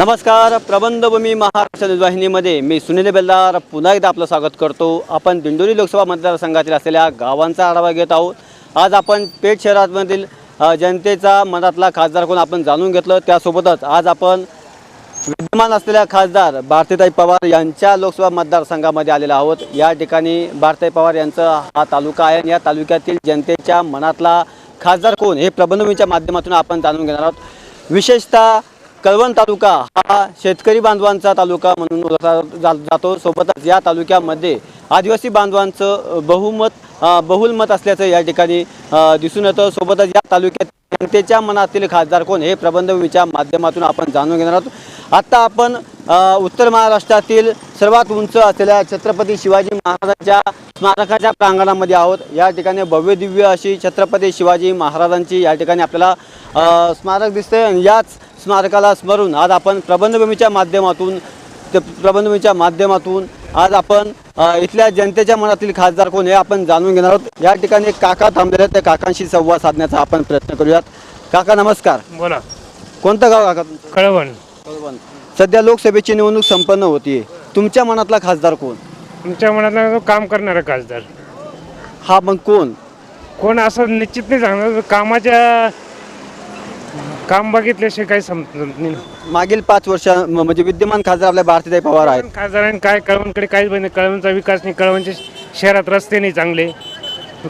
नमस्कार प्रबंधभूमी महाराष्ट्र न्यूजवाहिनीमध्ये मी सुनील बेल्दार. पुन्हा एकदा आपलं स्वागत करतो. आपण दिंडोरी लोकसभा मतदारसंघातील असलेल्या गावांचा आढावा घेत आहोत. आज आपण पेठ शहरामधील जनतेचा मनातला खासदार कोण आपण जाणून घेतलं. त्यासोबतच आज आपण विद्यमान असलेल्या खासदार भारतीताई पवार यांच्या लोकसभा मतदारसंघामध्ये आलेलो आहोत. या ठिकाणी भारतीताई पवार यांचा हा तालुका आहे या तालुक्यातील जनतेच्या मनातला खासदार कोण हे प्रबंधभूमीच्या माध्यमातून आपण जाणून घेणार आहोत. विशेषतः कळवण तालुका हा शेतकरी बांधवांचा तालुका म्हणून ओळखला जा- जातो. सोबतच या तालुक्यामध्ये आदिवासी बांधवांचं बहुमत बहुलमत असल्याचं या ठिकाणी दिसून येतं. सोबतच या तालुक्यात जनतेच्या मनातील खासदार कोण हे प्रबंधभूमीच्या माध्यमातून आपण जाणून घेणार आहोत. आत्ता आपण उत्तर महाराष्ट्रातील सर्वात उंच असलेल्या छत्रपती शिवाजी महाराजांच्या स्मारकाच्या प्रांगणामध्ये आहोत. या ठिकाणी भव्यदिव्य अशी छत्रपती शिवाजी महाराजांची या ठिकाणी आपल्याला स्मारक दिसते आणि याच स्मारकाला स्मरून आज आपण प्रबंधभूमीच्या माध्यमातून ते प्रबंधभूमीच्या माध्यमातून आज आपण इथल्या जनतेच्या मनातील खासदार कोण हे आपण जाणून घेणार आहोत. या ठिकाणी काका थांबलेले आहेत त्या काकांशी संवाद साधण्याचा आपण प्रयत्न करूयात. काका नमस्कार. बोला. कोणतं गाव काका तुमचं? कळवण. कळवण. सध्या लोकसभेची निवडणूक संपन्न होतीये. तुमच्या मनातला खासदार कोण? तुमच्या मनातला जो काम करणारा खासदार. हा मग कोण? कोण असं निश्चित नाही सांगणार कामाच्या काम बघितल्याशिवाय काही समजत नाही मागील पाच वर्ष म्हणजे विद्यमान खासदार आपल्या भारतीताई पवार आहेत. खासदारांनी काय कळवणकडे काहीच बघितलं कळवणचा विकास नाही कळवणच्या शहरात रस्ते नाही चांगले.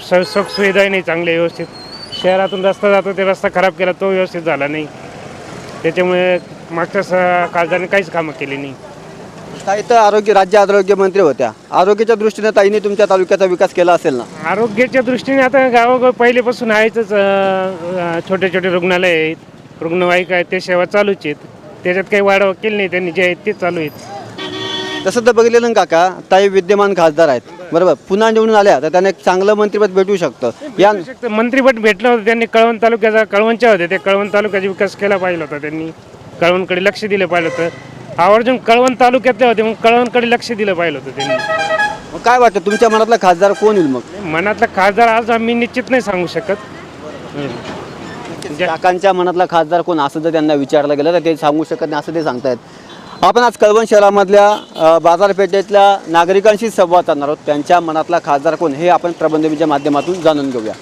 स- सुख सुविधाही नाही चांगले व्यवस्थित. शहरातून रस्ता जातो ते रस्ता खराब केला तो व्यवस्थित झाला नाही. त्याच्यामुळे मागच्या स- खासदारांनी काहीच कामं केली नाही. ताई तर आरोग्य राज्य आरोग्य मंत्री होत्या. आरोग्याच्या दृष्टीने ताईने तुमच्या तालुक्याचा विकास केला असेल ना? आरोग्याच्या दृष्टीने आता गावोगाव पहिलेपासून आहेच छोटे छोटे रुग्णालय आहेत. रुग्णवाहिका आहेत ते सेवा चालूच आहेत. त्याच्यात काही वाढ केली नाही त्यांनी जे आहेत ते चालू आहेत. तसं तर बघितलं ना काका ताई विद्यमान खासदार आहेत. बरोबर पुन्हा निवडून आल्या तर त्यांना एक चांगलं मंत्रिपद भेटू शकतं. या शकतं. मंत्रिपद भेटलं होतं त्यांनी कळवण तालुक्याचा कळवणच्या होते ते कळवण तालुक्याचा विकास केला पाहिजे होता त्यांनी. कळवणकडे लक्ष दिलं पाहिलं होतं. आवर्जून कळवण तालुक्यातले होते मग कळवणकडे लक्ष दिलं पाहिलं होतं त्यांनी. मग काय वाटतं तुमच्या मनातला खासदार कोण येईल मग? मनातला खासदार आज आम्ही निश्चित नाही सांगू शकत. म्हणजे- काकांच्या मनातला खासदार कोण असं जर त्यांना विचारलं गेलं तर ते सांगू शकत नाही असं ते सांगतायत. आपण आज कळवण शहरामधल्या बाजारपेठेतल्या नागरिकांशी संवाद साधणार आहोत. त्यांच्या मनातला खासदार कोण हे आपण प्रबंधमीच्या माध्यमातून जाणून घेऊया.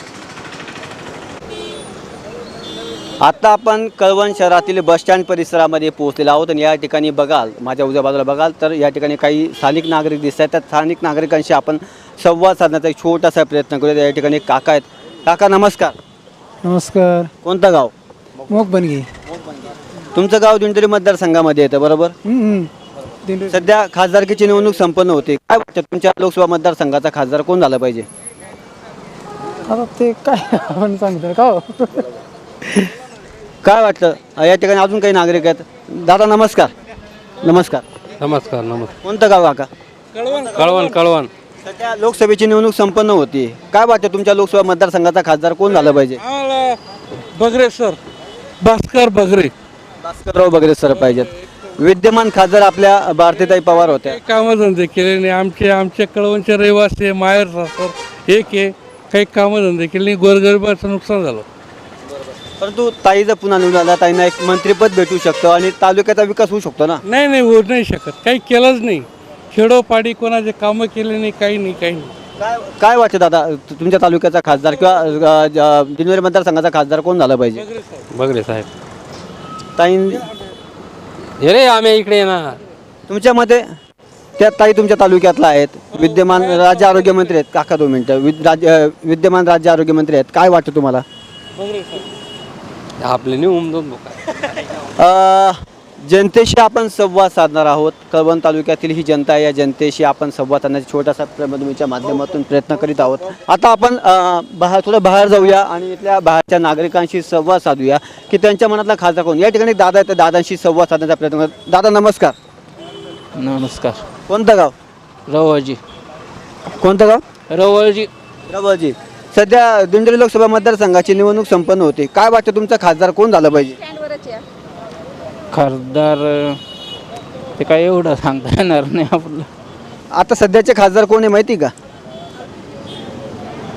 आत्ता आपण कळवण शहरातील बसस्टँड परिसरामध्ये पोहोचलेलो आहोत आणि या ठिकाणी बघाल माझ्या उजव्या बाजूला बघाल तर या ठिकाणी काही स्थानिक नागरिक दिसत आहेत. त्या स्थानिक नागरिकांशी आपण संवाद साधण्याचा एक छोटासा प्रयत्न करूया. या ठिकाणी काका आहेत. काका नमस्कार. नमस्कार. कोणतं गाव? मोक बनगी तुमचं गाव दिंडोरी मतदारसंघामध्ये येतं बरोबर? सध्या खासदारकीची निवडणूक संपन्न होते. काय वाटतं तुमच्या लोकसभा मतदारसंघाचा खासदार कोण झाला पाहिजे? आता ते काय आपण सांगतो का हो? काय वाटतं? अं, या ठिकाणी अजून काही नागरिक आहेत. दादा नमस्कार. नमस्कार. नमस्कार नमस्कार. कोणतं गाव काका कळवण कळवण. सध्या लोकसभेची निवडणूक संपन्न होती. काय वाटतं तुमच्या लोकसभा मतदारसंघाचा खासदार कोण झाला पाहिजे? बगरे सर भास्कर बगरे. भास्करराव वगैरे सर पाहिजेत. विद्यमान खासदार आपल्या भारतीताई पवार होत्या. कामधंदे केले नाही. आमचे आमच्या कळवणचे रहिवासी आहे, माहेर सासर एक आहे. काही कामधंदे केले नाही. गोरगरिबाचं नुकसान झालं. परंतु ताई जर पुन्हा निवडून आला. ताईंना एक मंत्रिपद भेटू शकतं आणि तालुक्याचा विकास होऊ शकतो ना? नाही नाही होऊ नाही शकत. काही केलंच नाही. खेडोपाडी कोणाचे कामं केले नाही काही नाही काही नाही. काय काय वाटतं दादा तु- तुमच्या तालुक्याचा खासदार किंवा दिनवेर मतदारसंघाचा खासदार कोण झाला पाहिजे? बगरे साहेब. ताई हे रे आम्ही इकडे ना तुमच्या मते त्या ताई तुमच्या तालुक्यातला आहेत विद्यमान राज्य आरोग्य मंत्री आहेत. काका दोन मिनटं. विद राज्य अ, विद्यमान राज्य आरोग्य मंत्री आहेत. काय वाटतं तुम्हाला? आपले नाही उमदोन अ, जनतेशी आपण संवाद साधणार आहोत. कळवण तालुक्यातील ही जनता आहे. या जनतेशी आपण संवाद साधण्याचा छोटासा प्रबंधमीच्या माध्यमातून प्रयत्न करीत आहोत. आता आपण बाहेर थोडं बाहेर जाऊया आणि इथल्या बाहेरच्या नागरिकांशी संवाद साधूया की त्यांच्या मनातला खासदार कोण? या ठिकाणी दादा आहेत. त्या दादांशी संवाद साधण्याचा प्रयत्न करत दादा नमस्कार. नमस्कार. कोणतं गाव? रवळजी कोणतं गाव? रवळजी रवळजी सध्या दिंडोरी लोकसभा मतदारसंघाची निवडणूक संपन्न होते. काय वाटतं तुमचा खासदार कोण झालं पाहिजे? खासदार ते काय एवढं सांगता येणार नाही आपलं. आता सध्याचे खासदार कोण आहे माहिती का?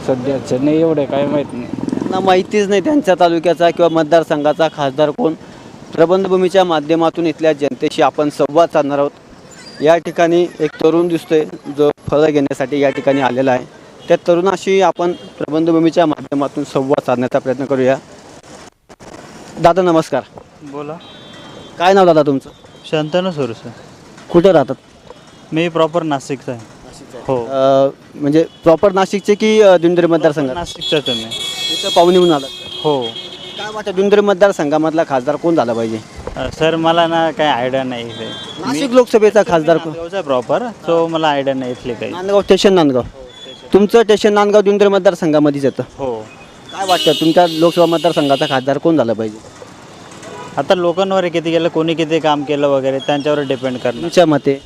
सध्याचं नाही एवढं काय माहीत नाही. ना माहितीच नाही त्यांच्या तालुक्याचा किंवा मतदारसंघाचा खासदार कोण. प्रबंधभूमीच्या माध्यमातून इथल्या जनतेशी आपण संवाद साधणार आहोत. या ठिकाणी एक तरुण दिसतोय जो फळं घेण्यासाठी या ठिकाणी आलेला आहे. त्या तरुणाशी आपण प्रबंधभूमीच्या माध्यमातून संवाद साधण्याचा प्रयत्न करूया. दादा नमस्कार. बोला. काय नाव दादा तुमचं? शांतनु सुरस कुठे राहतात? मी प्रॉपर नाशिकचा आहे. हो. अ, म्हणजे प्रॉपर नाशिकचे की अ, दिंडोरी मतदारसंघात? नाशिकचाच आहे मी इथं पाहुणे म्हणून आलात. हो. काय वाटतं दिंडोरी मतदारसंघामधला खासदार कोण झाला पाहिजे? अ, सर मला ना काही आयडिया नाही इथे. नाशिक लोकसभेचा खासदार कोण? प्रॉपर सो मला आयडिया नाही इथली काही. नांदगाव स्टेशन नांदगाव. तुमचं स्टेशन नांदगाव दिंडोरी मतदारसंघामध्येच येतं. हो. काय वाटतं तुमच्या लोकसभा मतदारसंघाचा खासदार कोण झाला पाहिजे? आता लोकांवर किती केलं कोणी किती काम केलं वगैरे त्यांच्यावर डिपेंड करणार. तुमच्या मते?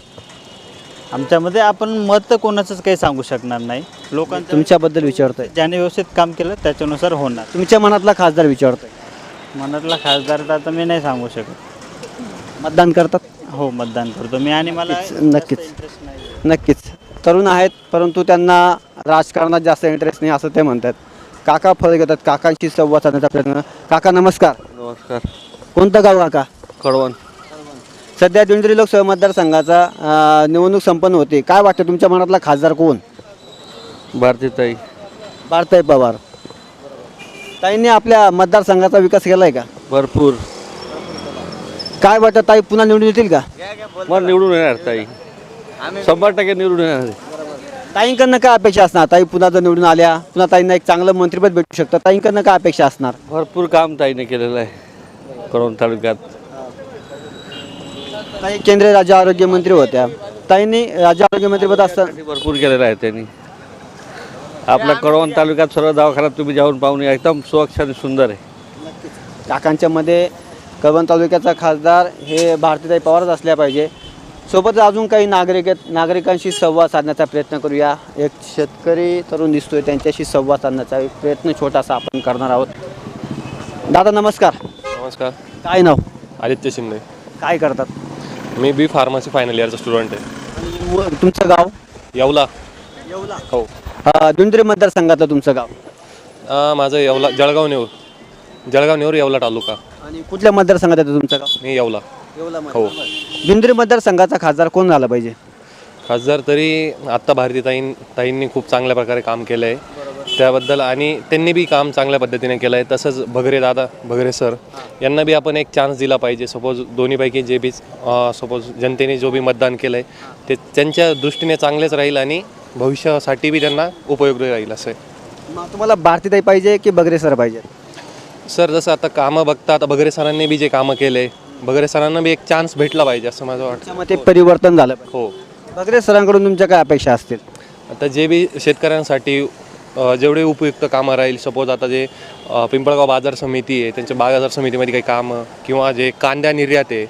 आमच्यामध्ये आपण मत तर कोणाचंच काही सांगू शकणार नाही. लोकांचं तुमच्याबद्दल विचारतोय. ज्याने व्यवस्थित काम केलं त्याच्यानुसार होणार. तुमच्या मनातला खासदार विचारतोय. मनातला खासदार तर आता मी नाही सांगू शकत. मतदान करतात? हो मतदान करतो मी आणि मला नक्कीच, नक्कीच. नाही. नक्कीच. तरुण आहेत परंतु त्यांना राजकारणात जास्त इंटरेस्ट नाही असं ते म्हणतात. काका फळ घेतात काकांशी संवाद साधण्याचा प्रयत्न. काका नमस्कार. नमस्कार. कोणतं गाव काका? कळवण सध्या दिंडोरी लोकसभा मतदारसंघाचा अं, निवडणूक संपन्न होते. काय वाटतं तुमच्या मनातला खासदार कोण? भारतीताई भारताई पवार. ताईंनी आपल्या मतदारसंघाचा विकास केलाय का? भरपूर. काय वाटतं ताई पुन्हा निवडून येतील का? मला निवडून येणार ताई. शंभर टक्के निवडून येणार ताईंकडनं काय अपेक्षा असणार? ताई पुन्हा जर निवडून आल्या पुन्हा ताईंना एक चांगलं मंत्रिपद भेटू शकतं. ताईंकडनं काय अपेक्षा असणार? भरपूर काम ताईने केलेलं आहे. कळवण तालुक्यात. ताई केंद्रीय राज्य आरोग्य मंत्री होत्या. ताईंनी राज्य आरोग्य मंत्रीपद असताना साठी भरपूर केलेलं आहे त्यांनी. आपल्या कळवण तालुक्यात सर्व दवाखान्यात तुम्ही जाऊन पाहून या. एकदम स्वच्छ आणि सुंदर आहे. काकांच्या मध्ये कळवण तालुक्याचा खासदार हे भारतीताई पवारच असल्या पाहिजे. सोबतच अजून काही नागरिक आहेत. नागरिकांशी संवाद साधण्याचा प्रयत्न करूया. एक शेतकरी तरुण दिसतोय. त्यांच्याशी संवाद साधण्याचा एक प्रयत्न छोटासा आपण करणार आहोत. दादा नमस्कार. नमस्कार. काय नाव? आदित्य शिंदे. काय करतात? मी बी फार्मसी फायनल इयरचा स्टुडंट आहे. आणि व- तुमचं गाव? येवला. हो. अ, दिंडोरी मतदारसंघातलं तुमचं गाव? अं, माझं येवला जळगाव नेऊर जळगाव नेऊर येवला तालुका. आणि कुठल्या मतदारसंघात येतं तुमचं गाव? मी येवला. हो. दिंडोरी मतदारसंघाचा खासदार कोण झाला पाहिजे? खासदार तरी आत्ता भारती ताईं ताईंनी खूप चांगल्या प्रकारे काम केलं आहे त्याबद्दल आणि त्यांनी बी काम चांगल्या पद्धतीने केलं आहे तसंच भगरे दादा भगरे सर यांना बी आपण एक चान्स दिला पाहिजे. सपोज दोन्हीपैकी जे बी सपोज जनतेने जो बी मतदान केलं आहे ते त्यांच्या दृष्टीने चांगलेच राहील आणि भविष्यासाठी बी त्यांना उपयोगी राहील असं आहे. तुम्हाला भारतीताई पाहिजे की बगरे सर पाहिजे? सर जसं आता कामं बघता आता बगरे सरांनी बी जे कामं केले बगरे सरांना बी एक चान्स भेटला पाहिजे असं माझं वाटतं. त्यामध्ये परिवर्तन झालं हो. बगरे सरांकडून तुमच्या काय अपेक्षा असतील? आता जे बी शेतकऱ्यांसाठी जेवढे उपयुक्त कामं राहील सपोज आता जे पिंपळगाव बाजार समिती आहे त्यांच्या बाजार समितीमध्ये काही कामं किंवा जे कांद्या निर्यात आहे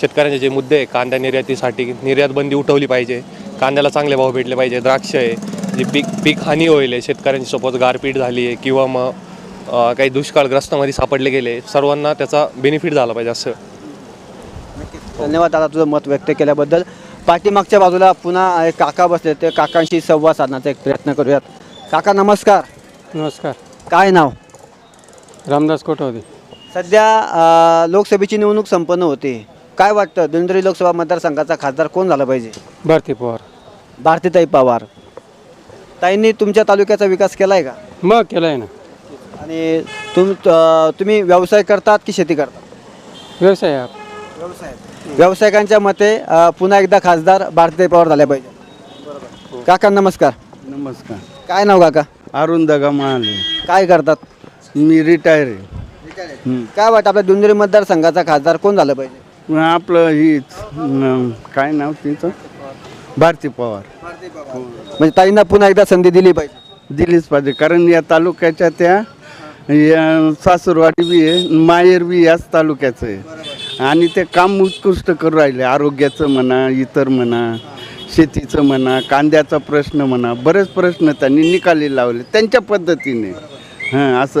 शेतकऱ्यांचे जे मुद्दे आहे कांद्या निर्यातीसाठी निर्यात बंदी उठवली पाहिजे कांद्याला चांगले भाव भेटले पाहिजे द्राक्ष आहे जे पीक पीक हानी होईल आहे शेतकऱ्यांची सपोज गारपीट झाली आहे किंवा मग काही दुष्काळग्रस्तामध्ये सापडले गेले सर्वांना त्याचा बेनिफिट झाला पाहिजे असं. धन्यवाद दादा तुझं मत व्यक्त केल्याबद्दल. पाठीमागच्या बाजूला पुन्हा एक काका बसले ते काकांशी संवाद साधण्याचा एक प्रयत्न करूयात. काका नमस्कार. नमस्कार. काय नाव? रामदास कोटवदे सध्या अ, लोकसभेची निवडणूक संपन्न होते. काय वाटतं? दिंडोरी लोकसभा मतदारसंघाचा खासदार कोण झाला पाहिजे? भारती पवार. भारतीताई पवार. ताईंनी तुमच्या तालुक्याचा विकास केला आहे का? मग केलं आहे ना. आणि तुम अ, तुम्ही व्यवसाय करतात की शेती करतात? व्यवसाय आहे. आप- व्यावसायिकांच्या मते अ, पुन्हा एकदा खासदार भारतीय पवार झाल्या पाहिजे. काका नमस्कार. नमस्कार. काय नाव काका? अरुण दगा महाले काय करतात? मी रिटायर आहे. काय वाटतं आपल्या दुंदुरी मतदारसंघाचा खासदार कोण झालं पाहिजे? मग आपलं ही काय नाव तिचं? भारती पवार. म्हणजे ताईंना पुन्हा एकदा संधी दिली पाहिजे. दिलीच पाहिजे कारण या तालुक्याच्या त्या या सासूरवाडी बी आहे माहेर बी याच तालुक्याचं आहे. आणि ते काम उत्कृष्ट करू राहिले आरोग्याचं म्हणा इतर म्हणा. शेतीचं म्हणा कांद्याचा प्रश्न म्हणा बरेच प्रश्न त्यांनी निकाली लावले त्यांच्या पद्धतीने. हां असं.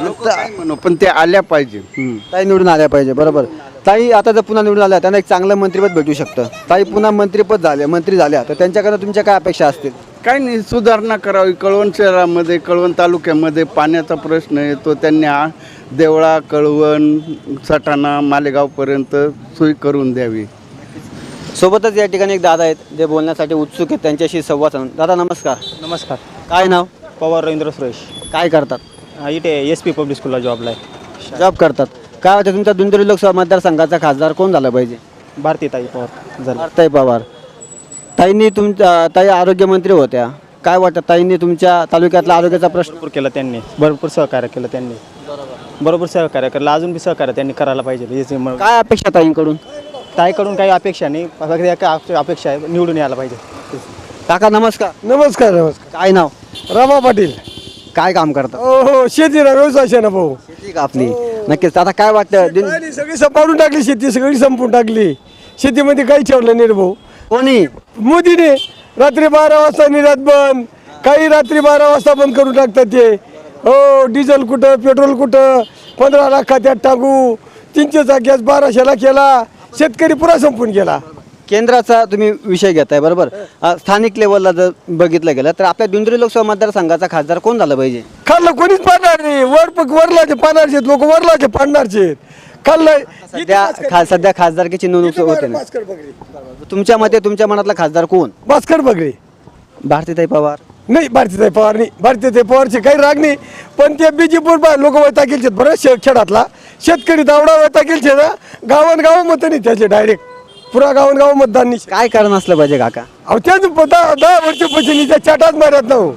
काय म्हणू? पण ते आल्या पाहिजे. हं. ताई निवडून आल्या पाहिजे बरोबर. ताई आता जर पुन्हा निवडून आल्या त्यांना एक चांगलं मंत्रिपद भेटू शकतं. ताई पुन्हा मंत्रिपद झाले मंत्री झाल्या तर त्यांच्याकडे तुमच्या काय अपेक्षा असतील? काय नाही सुधारणा करावी. कळवण शहरामध्ये कळवण तालुक्यामध्ये पाण्याचा प्रश्न येतो. त्यांनी आ- देवळा कळवण सटाणा मालेगावपर्यंत सोय करून द्यावी. सोबतच या ठिकाणी एक दादा आहेत जे बोलण्यासाठी उत्सुक आहेत त्यांच्याशी संवाद साधून. दादा नमस्कार. नमस्कार. काय नाव? पवार रवींद्र सुरेश. काय करतात? हा, इथे एस पी पब्लिक स्कूलला जॉबला आहे. जॉब करतात. काय वाटतं तुमच्या दिंडोरी लोकसभा मतदारसंघाचा खासदार कोण झाला पाहिजे? भारती ताई पवार झालं. भारताई पवार. ताईंनी तुमच्या ताई आरोग्यमंत्री होत्या. काय वाटतं ताईंनी तुमच्या तालुक्यातला आरोग्याचा प्रश्न भरपूर केलं त्यांनी. भरपूर सहकार्य केलं त्यांनी. बरोबर. सहकार्य केलं. अजून बी सहकार्य त्यांनी करायला पाहिजे. मग काय अपेक्षा ताईंकडून? ताईकडून काही अपेक्षा नाही. फक्त एक अप- अपेक्षा आहे निवडून यायला पाहिजे. काका नमस्कार. नमस्कार नमस्कार. काय नाव? रामा पाटील. काय काम करतात हो हो शेती ना व्यवसाय आहे ना भाऊ. शेती का आपली? नक्कीच. आता काय वाटतं? दिन सगळी संपावून टाकली शेती सगळी संपून टाकली. शेतीमध्ये काही ठेवलं नाही रे भाऊ. कोणी? मोदीने रात्री बारा वाजता निर्यात बंद. काही रात्री बारा वाजता बंद करून टाकतात ते. हो डिझेल कुठं पेट्रोल कुठं? पंधरा लाख खात्यात टाकू. तीनशेचा गॅस बाराशेला केला. शेतकरी पुरा संपून गेला. केंद्राचा तुम्ही विषय घेताय बरोबर? अ, स्थानिक लेवलला जर बघितलं गेलं तर आपल्या दिंडोरी लोकसभा मतदारसंघाचा खासदार कोण झालं पाहिजे? खाल्लं कोणीच पाडणार नाही. वर वरलाचे पाडणारचे लोक वरलाचे पाडणारचे खाल्लं सध्या खा सध्या खासदारकीची निवडणूक होते ना. भास्कर तुमच्या मते तुमच्या मनातला खासदार कोण? भास्कर बगरे भारतीताई पवार. नाही भारतीताई पवार नाही. भारतीताई पवारचे काही राग नाही. पण ते बीजेपूर लोक वैता गेलचे बरं शे शेतकरी दावडा वैता गेलचे ना गावन गाव मत नाही त्याचे डायरेक्ट पुरा गावन गाव मतदान नाही. काय कारण असलं पाहिजे काका? अहो त्याच दहा दहा वर्षापासून त्या चाटाच मारत ना हो.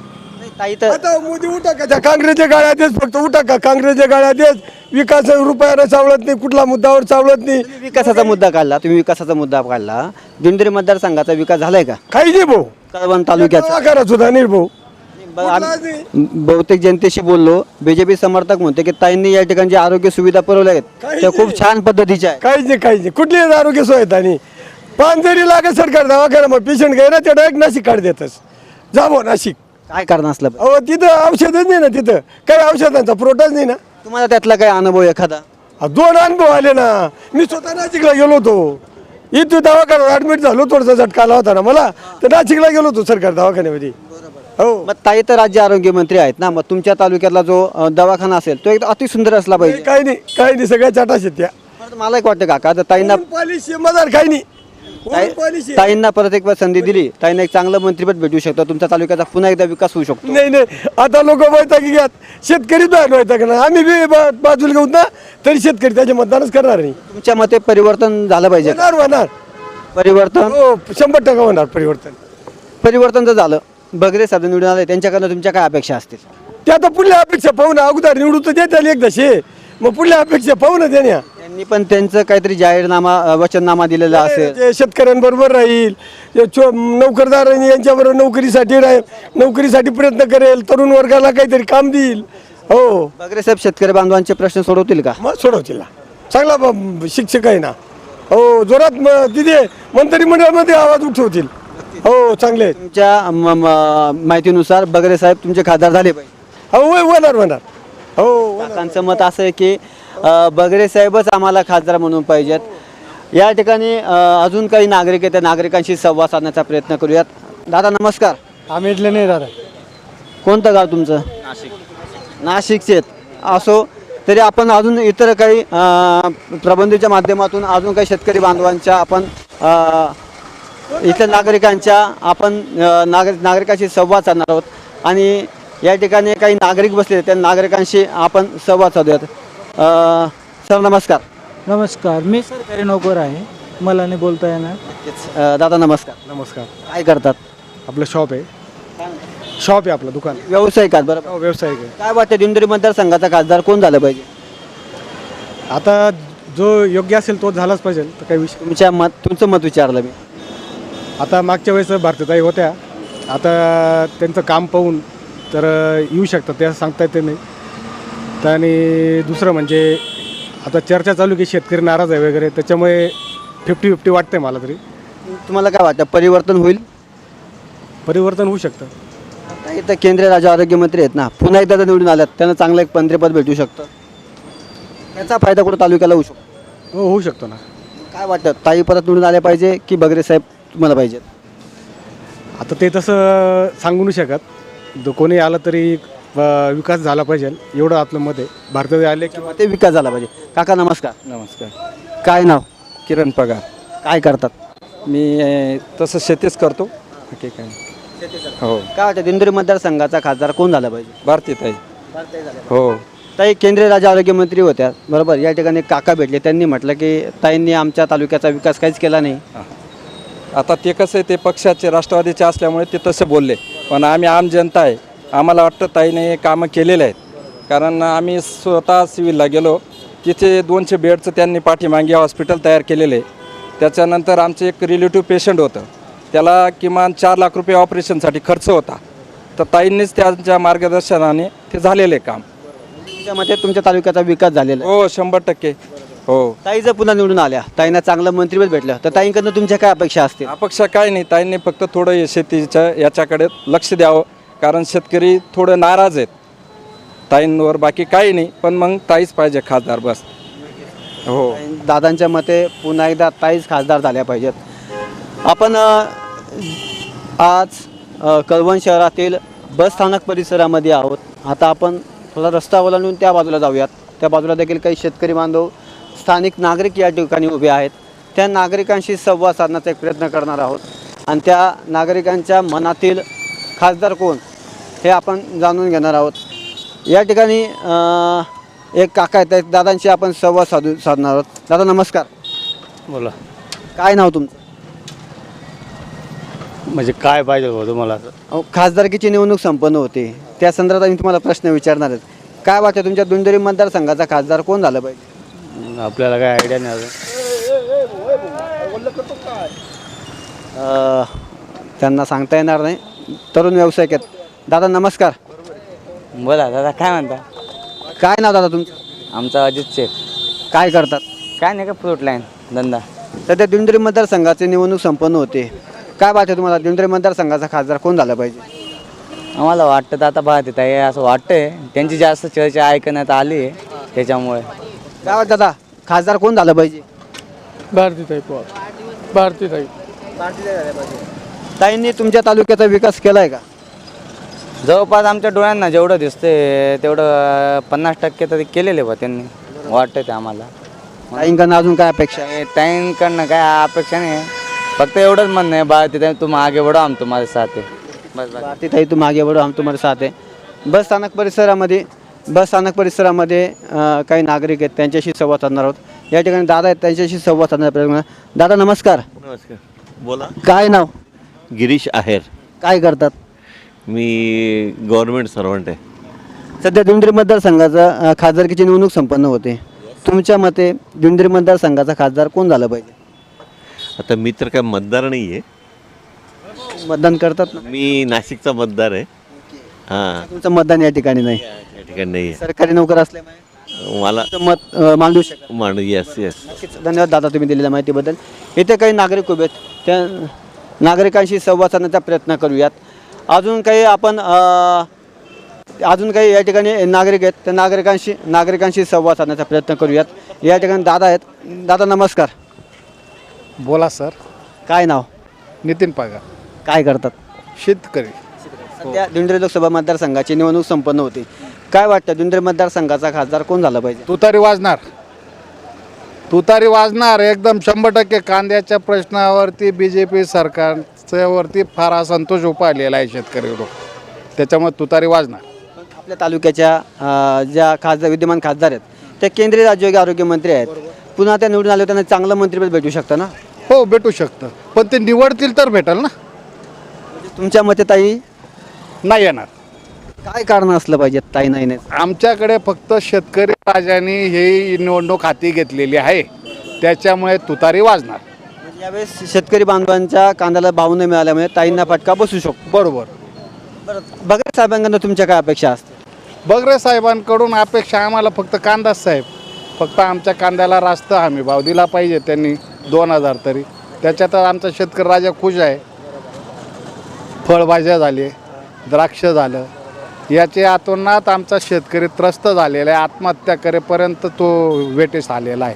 ताई तर आता मोदी उठा का? त्या काँग्रेसच्या गाड्या देत फक्त उठा का? काँग्रेसच्या गाड्या देत विकास रुपयानं चावलत नाही कुठला मुद्द्यावर चावलत नाही. तुम्ही विकासाचा मुद्दा काढला तुम्ही विकासाचा मुद्दा काढला. दिंडोरी मतदारसंघाचा विकास झालाय का? काही नाही भाऊ. कळवण तालुक्याचा. सुद्धा नाही भाऊ. बहुतेक जनतेशी बोललो. बीजेपी समर्थक म्हणते की ताईंनी या ठिकाणी ज्या आरोग्य सुविधा पुरवल्या आहेत त्या खूप छान पद्धतीच्या आहेत. काहीच नाही काहीच नाही. कुठली आरोग्य सोय आणि पाच जरी लागत सरकार दवाखाना मग पेशंट गेला ते डायरेक्ट नाशिक काढ देतच जा भाऊ नाशिक. काय कारण असलं? अहो तिथं औषधच नाही ना तिथं. काही औषधांचा पुरवठाच नाही ना. तुम्हाला त्यातला काय अनुभव एखादा? दोन अनुभव आले ना. मी स्वतः नाशिकला गेलो होतो. इथं दवाखान्यात ऍडमिट झालो थोडासा झटका आला होता ना मला. तर नाशिकला गेलो होतो सरकार दवाखान्यामध्ये. हो. मग ताई तर राज्य आरोग्य मंत्री आहेत ना मग तुमच्या तालुक्यातला जो अ, दवाखाना असेल तो एक अति सुंदर असला पाहिजे. काही नाही काही नाही सगळ्या चाटा शेत्या परत मला एक वाटतं काका ताईंना पॉलिश मदार काही नाही. ताई- पॉलिश ताईंना परत एक वेळ संधी दिली. ताईंना एक चांगलं मंत्रिपद भेटू शकतं. तुमच्या तालुक्याचा पुन्हा एकदा विकास होऊ शकतो. नाही नाही. आता लोक वैतागी घ्यात शेतकरी आम्ही बी बा- बाजूला घेऊन ना तरी शेतकरी त्याचे मतदानच करणार नाही. तुमच्या मते परिवर्तन झालं पाहिजे. का? होणार होणार. परिवर्तन? हो शंभर टक्का होणार परिवर्तन. परिवर्तन जर झालं बगरे साधन निवडून आले त्यांच्याकडनं तुमच्या काय अपेक्षा असतील? ते आता पुढल्या अपेक्षा पाहू ना अगोदर निवडून तर देत आली एकदा शे मग पुढल्या अपेक्षा पाहू ना त्याने त्यांनी पण त्यांचं काहीतरी जाहीरनामा अ, वचननामा दिलेला असेल. ते शेतकऱ्यांबरोबर राहील ते चो नोकरदार यांच्याबरोबर नोकरीसाठी राहील नोकरीसाठी प्रयत्न करेल तरुण वर्गाला काहीतरी काम देईल. हो. बगरे साहेब शेतकरी बांधवांचे प्रश्न सोडवतील का? मग सोडवतील ना. चांगला ब- शिक्षक आहे ना. हो जोरात म- तिथे मंत्रिमंडळामध्ये आवाज उठवतील. हो चांगले आहेत. तुमच्या म- म- माहितीनुसार बगरे साहेब तुमचे खासदार झाले पाहिजे. हो होय, होणार होणार. हो होणार. काकांचं मत असं आहे की अ, बगरे साहेबच आम्हाला खासदार म्हणून पाहिजेत. या ठिकाणी अ, अजून काही नागरिक आहेत त्या नागरिकांशी संवाद साधण्याचा प्रयत्न करूयात. दादा नमस्कार. आम्ही इथले नाही दादा. कोणतं गाव तुमचं? नाशिक नाशिकचे आहेत. असो तरी आपण अजून इतर काही अ, प्रबंधीच्या माध्यमातून अजून काही शेतकरी बांधवांच्या आपण अ, इतर नागरिकांच्या आपण नागरिक नागरिकांशी संवाद साधणार आहोत. आणि या ठिकाणी काही नागरिक बसले त्या नागरिकांशी आपण संवाद साधूयात. अ, सर नमस्कार. नमस्कार. मी सरकारी नोकर आहे. मला नाही बोलता येणार. दादा नमस्कार. नमस्कार. काय करतात? आपलं शॉप आहे. शॉप आहे आपलं दुकान. व्यावसायिकात बरोबर. हो व्यवसायिक आहे. काय वाटतं दिंडोरी मतदारसंघाचा खासदार कोण झालं पाहिजे? आता जो योग्य असेल तो झालाच पाहिजे तर काही विषय तुमच्या मत तुमचं मत विचारलं मी. आता मागच्या वेळेस भारतीताई होत्या. आता त्यांचं काम पाहून तर येऊ शकतात त्या सांगता येते नाही. तर आणि दुसरं म्हणजे आता चर्चा चालू की शेतकरी नाराज आहे वगैरे त्याच्यामुळे फिफ्टी फिफ्टी वाटतंय मला तरी. तुम्हाला काय वाटतं परिवर्तन होईल? परिवर्तन होऊ शकतं. आता इथं केंद्रीय राज्य आरोग्य मंत्री आहेत ना पुन्हा एकदा जर निवडून आल्यात त्यांना चांगलं एक मंत्रिपद भेटू शकतं. त्याचा फायदा कुठं तालुक्याला होऊ शकतो? हो होऊ शकतो ना. काय वाटतं ताई परत निवडून आल्या पाहिजे की बगरे साहेब तुम्हाला पाहिजेत? आता ते तसं सांगू नाही शकत. जो कोणी आलं तरी अ, विकास झाला पाहिजे. एवढं आपलं मत आहे. भारतात आले की ते विकास झाला पाहिजे. काका नमस्कार. नमस्कार. काय नाव? किरण पगार. काय करतात? मी तसं शेतीच करतो. ठीक आहे हो. काय वाटतं दिंडोरी मतदारसंघाचा खासदार कोण झाला पाहिजे? भारतीत आहे हो. ताई केंद्रीय राज्य आरोग्यमंत्री होत्या. बरोबर या ठिकाणी काका भेटले. त्यांनी म्हटलं की ताईंनी आमच्या तालुक्याचा विकास काहीच केला नाही. आता ते कसं आहे ते पक्षाचे राष्ट्रवादीचे असल्यामुळे ते तसे बोलले. पण आम्ही आम जनता आहे. आम्हाला वाटतं ताईने हे कामं केलेले आहेत. कारण आम्ही स्वतः सिव्हिलला गेलो. तिथे दोनशे बेडचं त्यांनी पाठीमागे हॉस्पिटल तयार केलेलं. आहे त्याच्यानंतर आमचं एक रिलेटिव्ह पेशंट होतं. त्याला किमान चार लाख रुपये ऑपरेशनसाठी खर्च होता. तर ताईंनीच त्यांच्या मार्गदर्शनाने ते झालेलं आहे काम. तुमच्या मते तुमच्या तालुक्याचा विकास झालेला आहे. हो शंभर टक्के. हो. ताई जर पुन्हा निवडून आल्या. ताईंना चांगलं मंत्रिपद भेटलं. तर ताईंकडनं तुमच्या काय अपेक्षा असतील? अपक्ष काय नाही. ताईंनी फक्त थोडं हे शेतीच्या याच्याकडे लक्ष द्यावं. कारण शेतकरी थोडं नाराज आहेत. ताईंवर बाकी काही नाही. पण मग ताईच पाहिजे खासदार बस. हो. दादांच्या मते पुन्हा एकदा ताईच खासदार झाल्या पाहिजेत. आपण अ, आज अ, कळवण शहरातील बस स्थानक परिसरामध्ये आहोत. आता आपण थोडा रस्ता ओलांडून त्या बाजूला जाऊयात. त्या बाजूला देखील काही शेतकरी बांधव स्थानिक नागरिक या ठिकाणी उभे आहेत. त्या नागरिकांशी संवाद साधण्याचा एक प्रयत्न करणार आहोत. आणि त्या नागरिकांच्या मनातील खासदार कोण हे आपण जाणून घेणार आहोत. या ठिकाणी एक काका आहेत. त्या दादांशी आपण संवाद साधू साधणार आहोत. दादा नमस्कार. बोला. काय नाव तुमचं? म्हणजे काय पाहिजे हो तुम्हाला? अहो, खासदारकीची निवडणूक संपन्न होते. त्या संदर्भात मी तुम्हाला प्रश्न विचारणार आहे काय वाटतं तुमच्या दुंदरी मतदारसंघाचा खासदार कोण झालं पाहिजे? आपल्याला काय आयडिया नाही अजून. त्यांना सांगता येणार नाही. तरुण व्यावसायिक आहेत. दादा नमस्कार. बोला दादा काय म्हणता? काय नाव दादा तुमचं? आमचा अजित शेख. काय करतात? काय नाही का फ्रूट लाईन धंदा. सध्या दिंडोरी मतदारसंघाची निवडणूक संपन्न होते. काय वाटतं तुम्हाला? दिंडोरी मतदारसंघाचा खासदार कोण झाला पाहिजे? आम्हाला वाटतं तर आता पाहते ताई असं वाटतंय. त्यांची जास्त चर्चा ऐकण्यात आली आहे त्याच्यामुळे. काय वाटतं दादा खासदार कोण झालं पाहिजे? भारतीताई पवार. भारतीताई ताईंनी तुमच्या तालुक्याचा विकास केलाय का? जवळपास आमच्या डोळ्यांना जेवढं दिसतंय तेवढं पन्नास टक्के तरी केलेले बा त्यांनी. वाटतंय ते आम्हाला. ताईंकडनं अजून काय अपेक्षा? आहे? ताईंकडनं काय अपेक्षा नाही. फक्त एवढंच म्हणणं आहे बा तिथे तुम आगे बढो आम तुम्हाला साथ आहे. बस बस. भारती ताई तुम आगे बढ़ो हम तुम्हारे साथ है बस स्थानक परिसरामध्ये बस स्थानक परिसरामध्ये काही नागरिक आहेत त्यांच्याशी संवाद साधणार आहोत. या ठिकाणी दादा आहेत त्यांच्याशी संवाद साधणार प्रयत्न. दादा नमस्कार. नमस्कार. बोला. काय नाव? गिरीश आहेर. काय करतात? मी गव्हर्नमेंट सर्वंट आहे. सध्या दिंडरी मतदारसंघाचा खासदारकीची निवडणूक संपन्न होते. तुमच्या मते दिंडरी मतदारसंघाचा खासदार कोण झाला पाहिजे? आता मी तर काय मतदार नाही आहे मतदान करतात ना? मी नाशिकचा मतदार आहे. हां. तुमचं मतदान या ठिकाणी नाही. या ठिकाणी. नाही सरकारी नोकर असल्यामुळे? आहे मला तुमचं मत अ, मांडू शकत? मांडू येस येस नक्कीच. धन्यवाद दादा तुम्ही दिलेल्या माहितीबद्दल. इथे काही नागरिक उभे आहेत. त्या नागरिकांशी संवाद साधण्याचा प्रयत्न करूयात. अजून काही आपण अ, अजून काही या ठिकाणी नागरिक आहेत. त्या नागरिकांशी नागरिकांशी संवाद साधण्याचा प्रयत्न करूयात. या ठिकाणी दादा आहेत. दादा नमस्कार. बोला सर. काय नाव? नितीन पगार काय करतात? शेतकरी. सध्या दिंडोरी लोकसभा मतदारसंघाची निवडणूक संपन्न होती. काय वाटतं? दिंडोरी मतदारसंघाचा खासदार कोण झाला पाहिजे? तुतारी वाजणार. तुतारी वाजणार. एकदम शंभर टक्के कांद्याच्या प्रश्नावरती बी जे पी सरकारच्या वरती फार असंतोष उपाळलेला आहे शेतकरी लोक. त्याच्यामुळे तुतारी वाजणार. आपल्या तालुक्याच्या अ, ज्या खासदार विद्यमान खासदार आहेत त्या केंद्रीय राज्य आरोग्य मंत्री आहेत. पुन्हा त्या निवडून आले त्यांना चांगलं मंत्रिपद भेटू शकतं ना? हो भेटू शकतं. पण ते निवडतील तर भेटेल ना? तुमच्या मते ताई? नाही येणार. काय कारण असलं पाहिजे ताई नाही नाही? आमच्याकडे फक्त शेतकरी राजांनी ही निवडणूक हाती घेतलेली आहे. त्याच्यामुळे तुतारी वाजणार. म्हणजे यावेळेस शेतकरी बांधवांच्या कांद्याला भाव न मिळाल्यामुळे ताईंना फटका बसू शकतो. बरोबर. बरं बघा साहेबांकडनं तुमच्या काय अपेक्षा असतात बगरे साहेबांकडून अपेक्षा आम्हाला फक्त कांदाच साहेब. फक्त आमच्या कांद्याला रास्त हमी भाव दिला पाहिजे त्यांनी दोन हजार तरी. त्याच्यात आमचा शेतकरी राजा खुश आहे. फळभाज्या झाले द्राक्ष झालं याचे आतोनात आमचा शेतकरी त्रस्त झालेला आहे. आत्महत्या करेपर्यंत तो वेटेस आलेला आहे.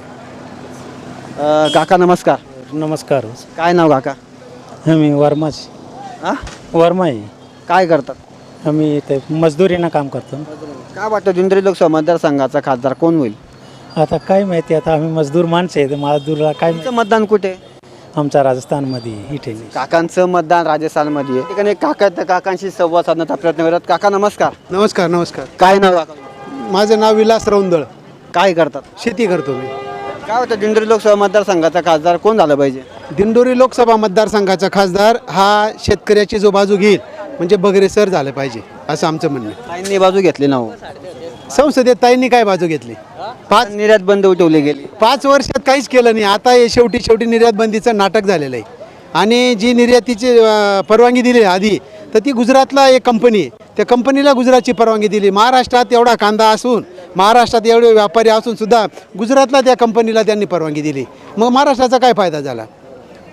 अ, काका नमस्कार. आम्ही इथे मजदुरीनं काम करतो. काय वाटतं दिंडोरी लोकसभा मतदारसंघाचा खासदार कोण होईल? आता काय माहिती आता आम्ही मजदूर माणसं आहे तर मजदूरला काय तुमचं मतदान कुठे? आमचा राजस्थानमध्ये इथे काकांचं मतदान राजस्थानमध्ये आहे. ठिकाणी काका त्या काकांशी संवाद साधण्याचा प्रयत्न करत काका नमस्कार. नमस्कार नमस्कार. काय नाव काका? माझं नाव विलास रौंदळ. काय करतात? शेती करतो मी. काय वाटतं दिंडोरी लोकसभा मतदारसंघाचा खासदार कोण झालं पाहिजे? दिंडोरी लोकसभा मतदारसंघाचा खासदार हा शेतकऱ्याची जो बाजू घेईल म्हणजे बगरे सर झालं पाहिजे असं आमचं म्हणणं आहे. ताईंनी बाजू घेतली ना हो. संसदेत ताईंनी काय बाजू घेतली? पाच निर्यात बंद उठवली गेली. पाच वर्षात काहीच केलं नाही. आता हे शेवटी शेवटी निर्यात बंदीचं नाटक झालेलं आहे. आणि जी निर्यातीची अं, परवानगी दिली आधी तर ती गुजरातला एक कंपनी आहे. त्या कंपनीला गुजरातची परवानगी दिली. महाराष्ट्रात एवढा कांदा असून महाराष्ट्रात एवढे व्यापारी असून सुद्धा गुजरातला त्या कंपनीला त्यांनी परवानगी दिली. मग महाराष्ट्राचा काय फायदा झाला?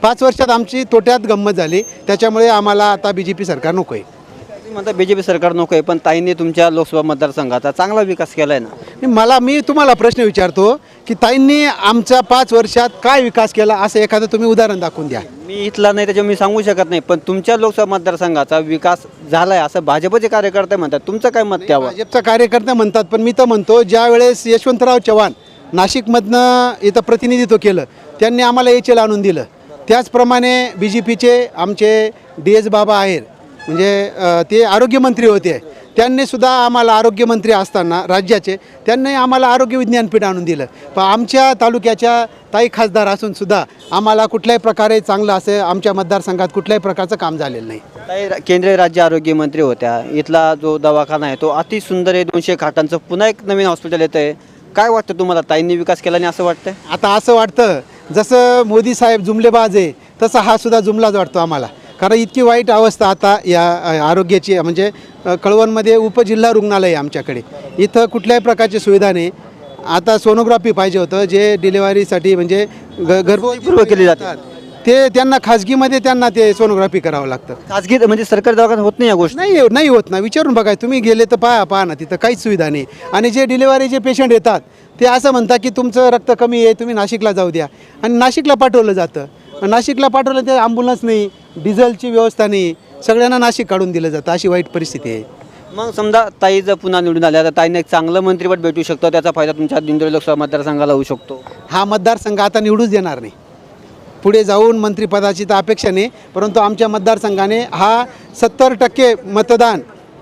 पाच वर्षात आमची तोट्यात गंमत झाली. त्याच्यामुळे आम्हाला आता बी जे पी सरकार नको आहे तुम्ही म्हणता बीजेपी सरकार नको आहे पण ताईंनी तुमच्या लोकसभा मतदारसंघाचा चांगला विकास केलाय ना? आणि मला मी तुम्हाला प्रश्न विचारतो की ताईंनी आमच्या पाच वर्षात काय विकास केला असं एखादं तुम्ही उदाहरण दाखवून द्या. मी इथला नाही त्याच्यामुळे मी सांगू शकत नाही पण तुमच्या लोकसभा मतदारसंघाचा विकास झालाय असं भाजपचे कार्यकर्ते म्हणतात. तुमचं काय मत त्यावर? भाजपचा कार्यकर्ते म्हणतात पण मी तर म्हणतो ज्या वेळेस यशवंतराव चव्हाण नाशिकमधनं इथं प्रतिनिधित्व केलं त्यांनी आम्हाला एच एल आणून दिलं. त्याचप्रमाणे बी जे पीचे आमचे डी एस बाबा आहेत म्हणजे ते आरोग्यमंत्री होते. त्यांनी सुद्धा आम्हाला आरोग्यमंत्री असताना राज्याचे त्यांनी आम्हाला आरोग्य विज्ञानपीठ आणून दिलं. पण आमच्या तालुक्याच्या ताई खासदार असून सुद्धा आम्हाला कुठल्याही प्रकारे चांगलं असं आमच्या मतदारसंघात कुठल्याही प्रकारचं काम झालेलं नाही. ताई केंद्रीय राज्य आरोग्य मंत्री होत्या. इथला जो दवाखाना आहे तो अति सुंदर आहे. दोनशे खाटांचं पुन्हा एक नवीन हॉस्पिटल येतं आहे काय वाटतं तुम्हाला? ताईंनी विकास केला नाही असं वाटतंय? आता असं वाटतं जसं मोदी साहेब जुमलेबाज आहे तसा हा सुद्धा जुमलाच वाटतो आम्हाला. कारण इतकी वाईट अवस्था आता या आरोग्याची म्हणजे कळवणमध्ये उपजिल्हा रुग्णालय आहे आमच्याकडे. इथं कुठल्याही प्रकारची सुविधा नाही. आता सोनोग्राफी पाहिजे होतं जे डिलेवरीसाठी म्हणजे ग पूर्व केली जाते. ते त्यांना खाजगीमध्ये त्यांना ते सोनोग्राफी करावं लागतं. खाजगी म्हणजे सरकारी दवाखान्यात होत नाही या गोष्टी? नाही नाही होत ना. विचारून बघा तुम्ही गेले तर पहा पहा ना तिथं काहीच सुविधा नाही. आणि जे डिलिव्हरीचे पेशंट येतात ते असं म्हणतात की तुमचं रक्त कमी आहे तुम्ही नाशिकला जाऊ द्या. आणि नाशिकला पाठवलं जातं. नाशिकला पाठवलं ते ॲम्ब्युलन्स नाही डिझेलची व्यवस्था नाही. सगळ्यांना नाशिक काढून दिलं जातं. अशी वाईट परिस्थिती आहे. मग समजा ताई जर पुन्हा निवडून आल्या तर ताईंना एक चांगलं मंत्रिपद भेटू शकतो. त्याचा फायदा तुमच्या दिंडोरी लोकसभा मतदारसंघाला होऊ शकतो. हा मतदारसंघ आता निवडूच देणार नाही. पुढे जाऊन मंत्रिपदाची तर अपेक्षा नाही परंतु आमच्या मतदारसंघाने हा सत्तर टक्के मतदान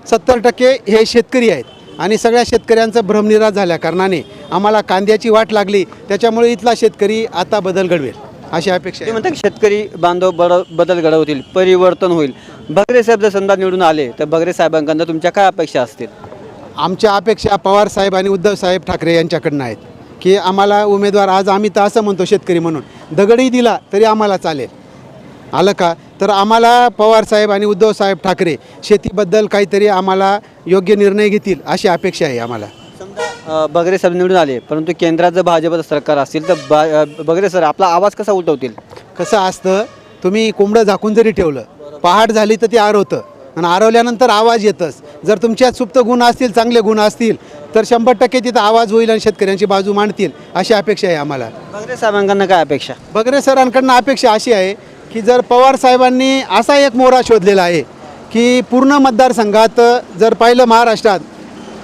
सत्तर टक्के हे शेतकरी आहेत. आणि सगळ्या शेतकऱ्यांचं भ्रमनिराश झाल्या कारणाने आम्हाला कांद्याची वाट लागली. त्याच्यामुळे इथला शेतकरी आता बदल घडवेल. अशी अपेक्षा ते आहे म्हणतात शेतकरी बांधव बड बदल घडवतील परिवर्तन होईल. भगरे साहेब जर समजा निवडून आले तर भगरे साहेबांकडनं तुमच्या काय अपेक्षा असतील? आमच्या अपेक्षा पवार साहेब आणि उद्धव साहेब ठाकरे यांच्याकडनं आहेत की आम्हाला उमेदवार आज आम्ही तर असं म्हणतो शेतकरी म्हणून दगडही दिला तरी आम्हाला चालेल. आलं का? तर आम्हाला पवार साहेब आणि उद्धव साहेब ठाकरे शेतीबद्दल काहीतरी आम्हाला योग्य निर्णय घेतील अशी अपेक्षा आहे आम्हाला. बगरे साहेब निवडून आले परंतु केंद्रात जर भाजपचं सरकार असेल तर बा बगरे सर आपला आवाज कसा उठवतील? कसं असतं तुम्ही कोंबडं झाकून जरी ठेवलं पहाट झाली तर ते आरवतं. आणि आरवल्यानंतर आवाज येतच. जर तुमच्यात सुप्त गुण असतील चांगले गुण असतील तर शंभर टक्के तिथं आवाज होईल आणि शेतकऱ्यांची बाजू मांडतील अशी अपेक्षा आहे आम्हाला. बगरे साहेबांकडनं काय अपेक्षा? बगरे सरांकडनं अपेक्षा अशी आहे की जर पवार साहेबांनी असा एक मोहरा शोधलेला आहे की पूर्ण मतदारसंघात जर पाहिलं महाराष्ट्रात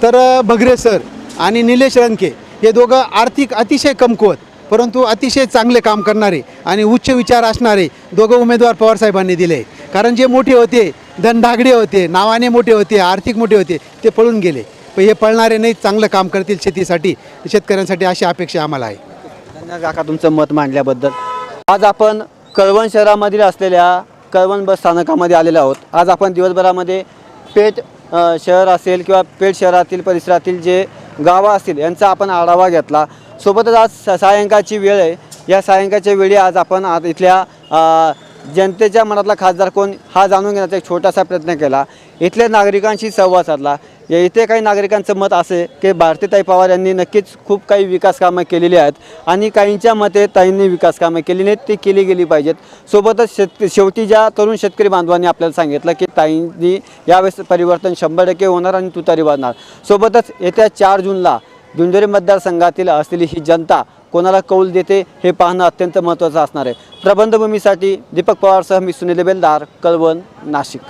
तर भगरे सर आणि निलेश रंके हे दोघं आर्थिक अतिशय कमकुवत परंतु अतिशय चांगले काम करणारे आणि उच्च विचार असणारे दोघं उमेदवार पवारसाहेबांनी दिले. कारण जे मोठे होते धनधागडे होते नावाने मोठे होते आर्थिक मोठे होते ते पळून गेले. पण हे पळणारे नाही चांगलं काम करतील शेतीसाठी शेतकऱ्यांसाठी अशी अपेक्षा आम्हाला आहे. धन्यवाद काका तुमचं मत मांडल्याबद्दल. आज आपण कळवण शहरामधील असलेल्या कळवण बस स्थानकामध्ये आलेलो आहोत. आज आपण दिवसभरामध्ये पेठ शहर असेल किंवा पेठ शहरातील परिसरातील जे गावं असतील यांचा आपण आढावा घेतला. सोबतच आज स- सायंकाळची वेळ आहे. या सायंकाळच्या वेळी आज आपण आज इथल्या जनतेच्या मनातला खासदार कोण हा जाणून घेण्याचा एक छोटासा प्रयत्न केला. इथल्या नागरिकांशी संवाद साधला. या इथे काही नागरिकांचं मत असे की भारतीताई पवार यांनी नक्कीच खूप काही विकास कामं केलेली आहेत आणि काहींच्या मते ताईंनी विकास कामं केली नाहीत ती केली गेली पाहिजेत. सोबतच शेत शेवटी ज्या तरुण शेतकरी बांधवांनी आपल्याला सांगितलं की ताईंनी यावेळेस परिवर्तन शंभर टक्के होणार आणि तुतारी वाजणार सोबतच येत्या चार जूनला दिंडोरी मतदारसंघातील असलेली ही जनता कोणाला कौल देते हे पाहणं अत्यंत महत्त्वाचं असणार आहे. प्रबंधभूमीसाठी दीपक पवारसह मी सुनील बेलदार कळवण नाशिक.